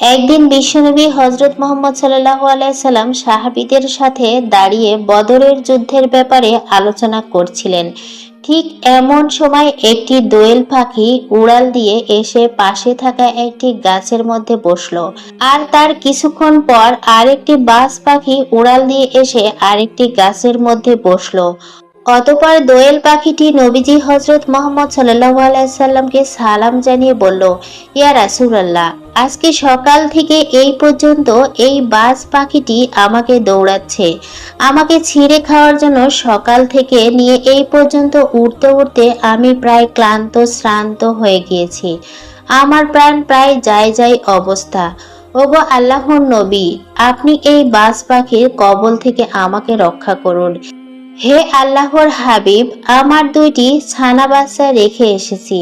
একদিন বিশ্বনবী হজরত মোহাম্মদ সাল্লাহ আলাইসাল্লাম সাহাবিদের সাথে দাঁড়িয়ে বদরের যুদ্ধের ব্যাপারে আলোচনা করছিলেন। ঠিক এমন সময় একটি দোয়েল পাখি উড়াল দিয়ে এসে পাশে থাকা একটি গাছের মধ্যে বসল। আর তার কিছুক্ষণ পর আরেকটি বাস পাখি উড়াল দিয়ে এসে আরেকটি গাছের মধ্যে বসল। অতপর দোয়েল পাখিটি নবীজি হজরত মোহাম্মদ সাল্লাহ আলাইসাল্লামকে সালাম জানিয়ে বলল, ইয়া রাসুলাল্লাহ আজকে সকাল থেকে এই পর্যন্ত এই বাজ পাখিটি আমাকে দৌড়াচ্ছে। আমাকে ছিঁড়ে খাওয়ার জন্য সকাল থেকে নিয়ে এই পর্যন্ত উঠতে উঠতে আমি প্রায় ক্লান্ত, শ্রান্ত হয়ে গিয়েছি। আমার প্রাণ প্রায় যায় যায় অবস্থা। ওগো আল্লাহর নবী, আপনি এই বাজ পাখির কবল থেকে আমাকে রক্ষা করুন। হে আল্লাহর হাবিব, আমার দুইটি ছানা বাচ্চা রেখে এসেছি।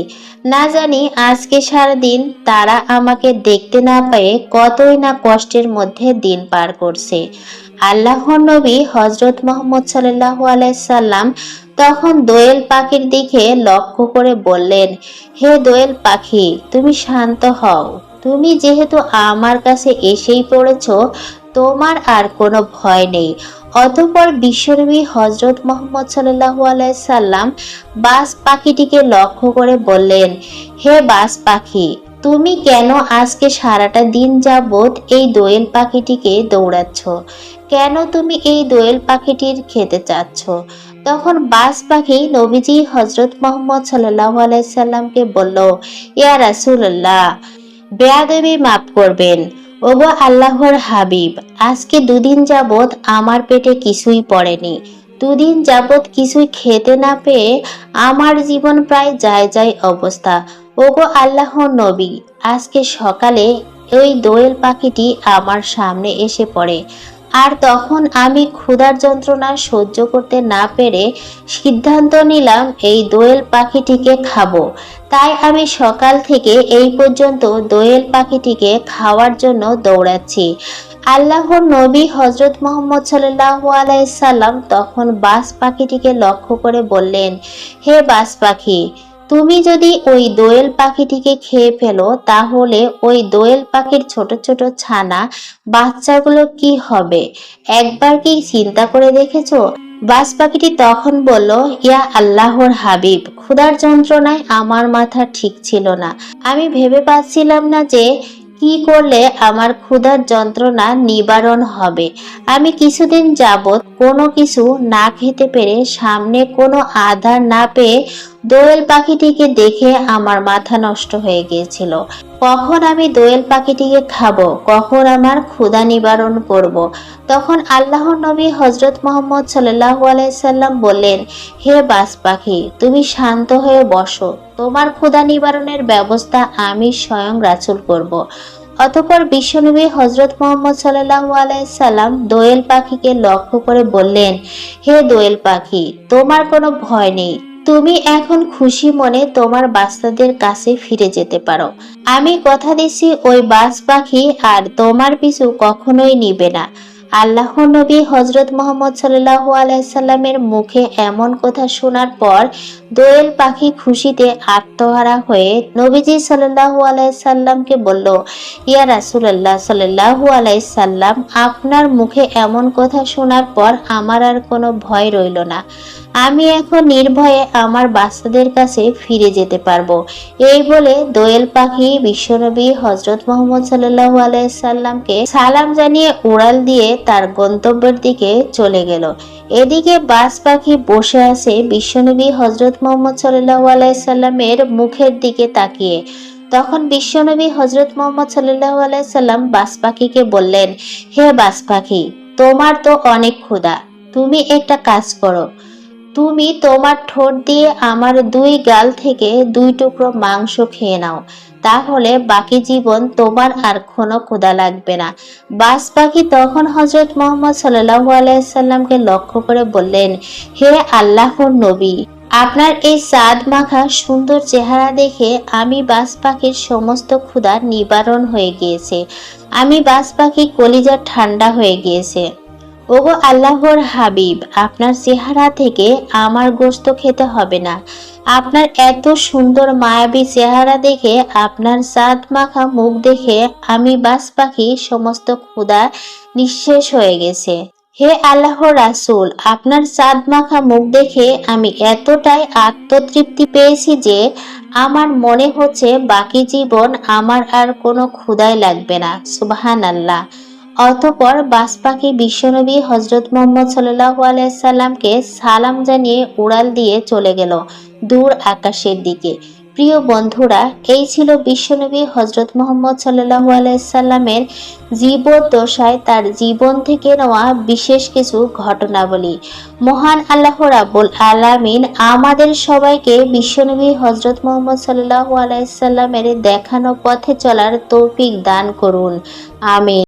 না জানি আজকে সারাদিন তারা আমাকে দেখতে না পেয়ে কতই না কষ্টের মধ্যে দিন পার করছে। আল্লাহর নবী হজরত মোহাম্মদ সাল্লাহ আলাইসাল্লাম তখন দোয়েল পাখির দিকে লক্ষ্য করে বললেন, হে দোয়েল পাখি, তুমি শান্ত হও। তুমি যেহেতু আমার কাছে এসেই পড়েছ, তোমার আর কোনো ভয় নেই। অতঃপর বিশ্বনবী হজরত মোহাম্মদ সাল্লাহু আলাইসাল্লাম বাস পাখিটিকে লক্ষ্য করে বললেন, হে বাস পাখি, তুমি কেন আজকে সারাটা দিন যাবৎ এই দোয়েল পাখিটিকে দৌড়াচ্ছ? কেন তুমি এই দোয়েল পাখিটির খেতে চাচ্ছ? তখন বাস পাখি নবীজি হজরত মোহাম্মদ সাল্লাহ আলাইসাল্লামকে বলল, ইয়া রাসুল্লাহ বেয়াদবি মাফ করবেন। ওগো আল্লাহর হাবিব, আজকে দুদিন যাবৎ আমার পেটে কিছুই পড়েনি। দুদিন যাবৎ কিছুই খেতে না পেয়ে আমার জীবন প্রায় যায় যায় অবস্থা। ওগো আল্লাহ নবী, আজকে সকালে ওই দোয়েল পাখিটি আমার সামনে এসে পড়ে। আর তখন আমি ক্ষুধার যন্ত্রণা সহ্য করতে না পেরে সিদ্ধান্ত নিলাম, এই দোয়েল পাখিটিকে খাব। তাই আমি সকাল থেকে এই পর্যন্ত দোয়েল পাখিটিকে খাওয়ার জন্য দৌড়াচ্ছি। আল্লাহর নবী হজরত মোহাম্মদ সাল্লাহ আলাইসাল্লাম তখন বাস পাখিটিকে লক্ষ্য করে বললেন, হে বাস পাখি তুমি যদি ওই দোয়েল পাখিটিকে খেয়ে ফেলো, তাহলে ওই দোয়েল পাখির ছোট ছোট ছানা বাচ্চাগুলো কি হবে? একবার কি চিন্তা করে দেখেছ? বাস পাখিটি তখন বলল, ইয়া আল্লাহর হাবিব, ক্ষুধার যন্ত্রণায় আমার মাথা ঠিক ছিল না। আমি ভেবে পাচ্ছিলাম না যে কি করলে আমার ক্ষুধার যন্ত্রণা নিবারণ হবে। আমি কিছুদিন যাবৎ কোনো কিছু না খেতে পেরে সামনে কোনো আধার না পেয়ে দোয়েল পাখিটিকে দেখে আমার মাথা নষ্ট হয়ে গিয়েছিল কখন আমি দোয়েল পাখিটিকে খাব কখন আমার ক্ষুধা নিবারণ করব। তখন আল্লাহর নবী হজরত মোহাম্মদ সাল্লাহ আলাইসাল্লাম বললেন, হে বাস পাখি, তুমি শান্ত হয়ে বসো তোমার ক্ষুধা নিবারণের ব্যবস্থা আমি স্বয়ং রাচুল করব। অতপর বিশ্বনবী হজরত মোহাম্মদ সাল্লাহ আলাইসাল্লাম দোয়েল পাখিকে লক্ষ্য করে বললেন, হে দোয়েল পাখি, তোমার কোনো ভয় নেই তুমি এখন খুশি মনে তোমার বাচ্চাদের কাছে ফিরে যেতে পারো। আমি কথা দিচ্ছি ওই বাস পাখি আর তোমার পিছু কখনোই নিবে না। আল্লাহ নবী হজরত মোহাম্মদ সাল্লাহ আলাইসাল্লামের মুখে এমন কথা শোনার পর দোয়েল পাখি খুশিতে আত্মহারা হয়ে নবীজি সাল্লাহ আলাইসাল্লামকে বলল, ইয়া রাসুলাল্লাহ সাল্লাহ আলাইসাল্লাম আপনার মুখে এমন কথা শোনার পর আমার আর কোনো ভয় রইল না। আমি এখন নির্ভয়ে আমার বাচ্চাদের কাছে ফিরে যেতে পারব। এই বলে দোয়েল পাখি বিশ্বনবী হজরত মোহাম্মদ সাল্লাহ আলাইসাল্লামকে সালাম জানিয়ে উড়াল দিয়ে তার গন্তব্যের দিকে চলে গেল। এদিকে বাস পাখি বসে আছে বিশ্বনবী হজরত মোহাম্মদ সাল্লাহ আলাইসাল্লামের মুখের দিকে তাকিয়ে। তখন বিশ্বনবী হজরত মোহাম্মদ সাল্লাহ আলাইসাল্লাম বাস পাখিকে বললেন, হে বাস পাখি তোমার তো অনেক ক্ষুধা। তুমি একটা কাজ করো। তুমি তোমার ঠোঁট দিয়ে আমার দুই গাল থেকে দুই টুকরো মাংস খেয়ে নাও। তাহলে বাকি জীবন তোমার আর কোনো ক্ষুদা লাগবে না। বাস পাখি তখন হজরত মোহাম্মদ সাল্লাহ আলাইসাল্লামকে লক্ষ্য করে বললেন, হে আল্লাহর নবী আপনার এই সাদ মাখা সুন্দর চেহারা দেখে আমি বাস পাখির সমস্ত ক্ষুধা নিবারণ হয়ে গিয়েছে। আমি বাস পাখি কলিজা ঠান্ডা হয়ে গিয়েছে। ওগো আল্লাহর হাবিব, আপনার চেহারা থেকে আমার গোস্ত খেতে হবে না। আপনার এত সুন্দর মায়াবী চেহারা দেখে আপনার সাদ মাখা মুখ দেখে আমি বাস পাখি সমস্ত ক্ষুধা নিঃশেষ হয়ে গেছে। হে আল্লাহ রাসূল, আপনার চাঁদ মাখা মুখ দেখে আমি এতটাই আত্মতৃপ্তি পেয়েছি যে আমার মনে হচ্ছে বাকি জীবন আমার আর কোনো ক্ষুদাই লাগবে না। সুবাহান আল্লাহ অতপর বাস পাখি বিশ্বনবী হজরত মোহাম্মদ সাল্লাহু আলাইসাল্লামকে সালাম জানিয়ে উড়াল দিয়ে চলে গেল দূর আকাশের দিকে। প্রিয় বন্ধুরা, এই ছিল বিশ্বনবী হজরত মোহাম্মদ সাল্লাহু আলাইসাল্লামের জীবদ্দশায় তার জীবন থেকে নেওয়া বিশেষ কিছু ঘটনাবলী। মহান আল্লাহ রাবুল আলামিন আমাদের সবাইকে বিশ্বনবী হজরত মোহাম্মদ সাল্লাহু আলাইসাল্লামের দেখানো পথে চলার তৌফিক দান করুন। আমিন।